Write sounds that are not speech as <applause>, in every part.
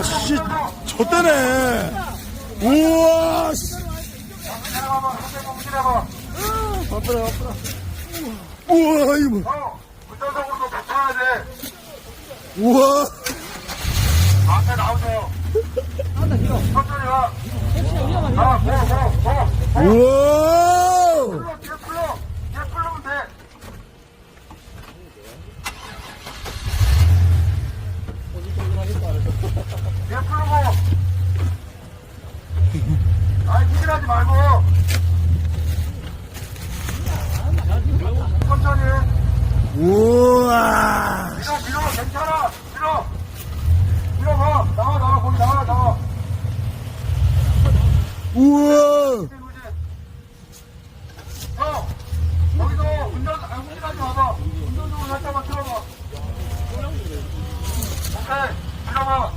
와, 씨, 좆대네. 우와, 씨. 아프라, 아프라. 우와, 이거 뭐. 우와. 앞에 나오세요. 천천히 와. 아, 뭐, 뭐, 뭐. 우와. 풀러, 뒤에 풀러. 뒤에 풀르면 돼. 뒤에 풀고. 아이, 후진하지 말고. 천천히. 우와. 밀어, 밀어, 괜찮아. 밀어. 밀어 봐. 나와, 나와, 거기 나와, 나와. 우와. 형, 거기서 운전, 아, 후진하지 마봐. 운전적으로 살짝만 틀어봐. 오케이, 밀어봐.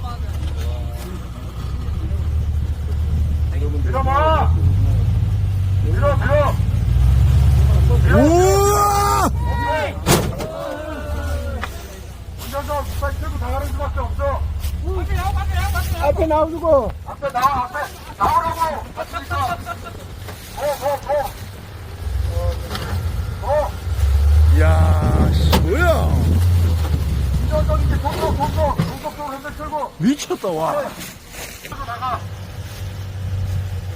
밀어봐. 밀어, 밀어. 우와. 오케이. 운전석 빨리 틀고 나가는 수밖에 없어. 앞에 나와주고. 앞에 나와, 앞에 나오라고. 같이 있어. 고, 고, 고. 고. 이야, 씨, 뭐야. 운전석 이제 동쪽, 동쪽, 동쪽 쪽으로 핸들 틀고. 미쳤다, 와. 틀고 나가.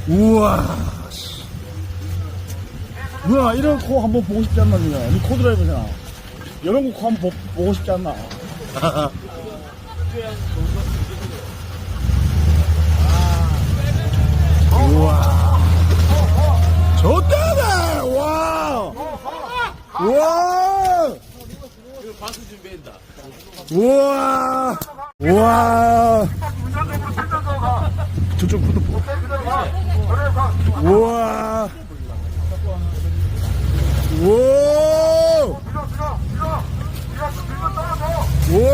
우와. 씨. 누나, 이런 코 한번 보고 싶지 않나, 누나? 니 코드라이버잖아. 이런 거코 한번 보, 보고 싶지 않나? <laughs> <laughs> 우와! 우와! 우와! 운전석으로 틀면서 가. 저쪽. 우와. 우와. 밀어, 밀어, 밀어. 밀어, 밀고 떨어져. 우와.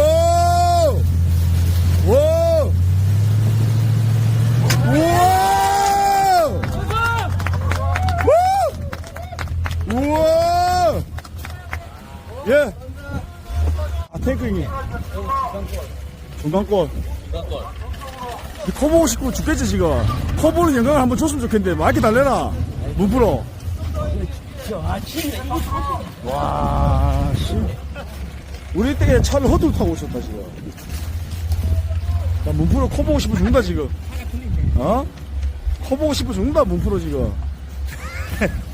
우와. 우와. 우와. 우와. 예. 아, 탱크 형님. 중간권. 코 보고 싶고 죽겠지, 지금. 코 보는 영광을 한번 줬으면 좋겠는데, 마이크 달래라. 문프로. 와, 씨. 우리 때에 차를 허들 타고 오셨다, 지금. 나 문프로 코 보고 싶어 죽는다, 지금. 어? 코 보고 싶어 죽는다, 문프로 지금. <laughs>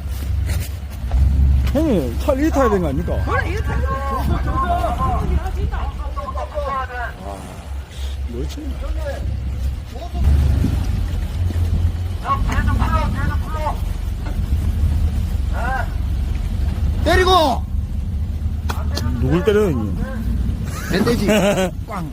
형님, 차 이리 타야 되는 거 아닙니까? 뭐지? 형, 뒤에 좀 풀러, 뒤에 좀 풀러. 때리고! 누굴 때려, 형님? 밴데지 꽝